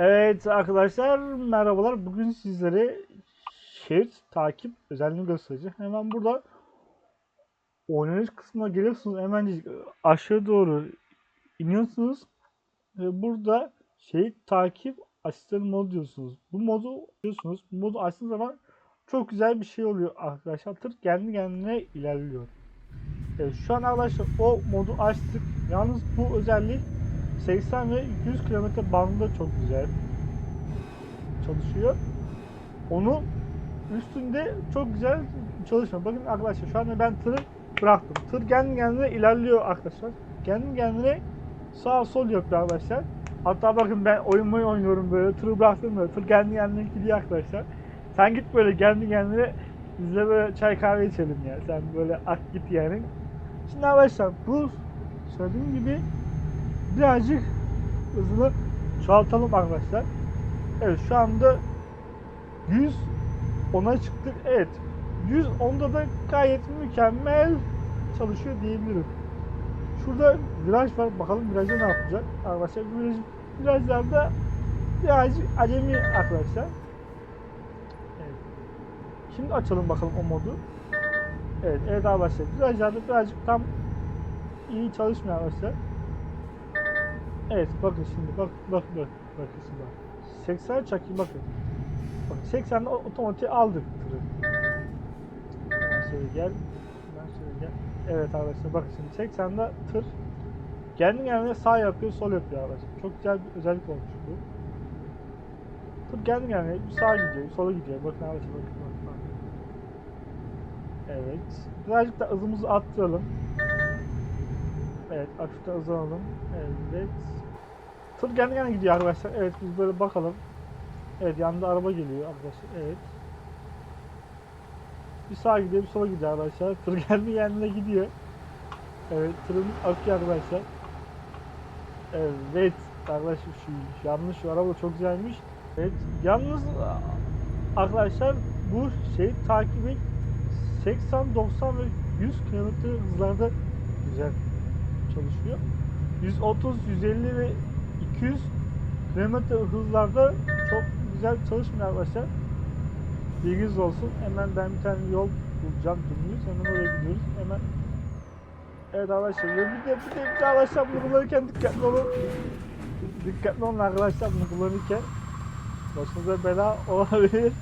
Evet arkadaşlar merhabalar. Bugün sizlere şerit takip özelliğini göstereceğim. Hemen burada oynanış kısmına geliyorsunuz. Hemen aşağı doğru iniyorsunuz. Ve burada şerit takip asistan modu diyorsunuz. Bu modu diyorsunuz. Bu modu açtığınız zaman çok güzel bir şey oluyor arkadaşlar. Tır kendi kendine ilerliyor. Evet, şu an arkadaşlar o modu açtık. Yalnız bu özellik 80 ve 200 km bandında çok güzel çalışıyor. Onu üstünde çok güzel çalışmıyor. Bakın arkadaşlar şu anda ben tırı bıraktım. Tır kendi kendine ilerliyor arkadaşlar. Kendi kendine sağ sol yapıyor arkadaşlar. Hatta bakın ben oyun oynuyorum böyle tırı bıraktım böyle tır kendi kendine gidiyor arkadaşlar. Sen git böyle kendi kendine biz de böyle çay kahve içelim ya. Sen böyle at git yani. Şimdi arkadaşlar bu söylediğim gibi birazcık hızını çoğaltalım arkadaşlar. Evet şu anda 100 ona çıktık. Evet 110'da da gayet mükemmel çalışıyor diyebilirim. Şurada viraj var. Bakalım virajda ne yapacak? Arkadaşlar viraj, virajlarda birazcık acemi arkadaşlar. Evet. Şimdi açalım bakalım o modu. Evet, evet arkadaşlar. Virajlarda birazcık tam iyi çalışmıyor arkadaşlar. Evet bakın şimdi bak bak bak bakın şimdi bak. 80 çakayım bakın. Bakın 80'de otomatik aldık tırı. Hemen şöyle gel. Hemen şöyle gel. Evet arkadaşlar bakın şimdi 80'de tır kendi kendine sağ yapıyor sol yapıyor arkadaşlar. Çok güzel bir özellik olmuş bu. Tır kendi kendine sağa gidiyor sola gidiyor. Bakın arkadaşlar bakın bakın. bakın. Evet. Birazcık da hızımızı arttıralım. Evet hafiften hızlanalım. Evet. Tır kendi kendine gidiyor arkadaşlar. Evet biz böyle bakalım. Evet yanında araba geliyor arkadaşlar. Evet. Bir sağa gidiyor bir sola gidiyor arkadaşlar. Tır kendi kendine gidiyor. Evet tırın akıyor arkadaşlar. Evet arkadaşlar şu, şu yanlış şu araba çok güzelmiş. Evet yalnız arkadaşlar bu şey takibi 80, 90 ve 100 km hızlarda güzel çalışıyor. 130, 150 ve 200 km hızlarda çok güzel çalışmıyor arkadaşlar. Bilginiz olsun. Hemen ben bir tane yol bulacağım dümdüz. Hemen oraya gidiyoruz. Hemen Evet arkadaşlar. Ya bir de bir de, bir de arkadaşlar bunu kullanırken dikkatli olun. Dikkatli olun arkadaşlar bunu kullanırken. Başınıza bela olabilir.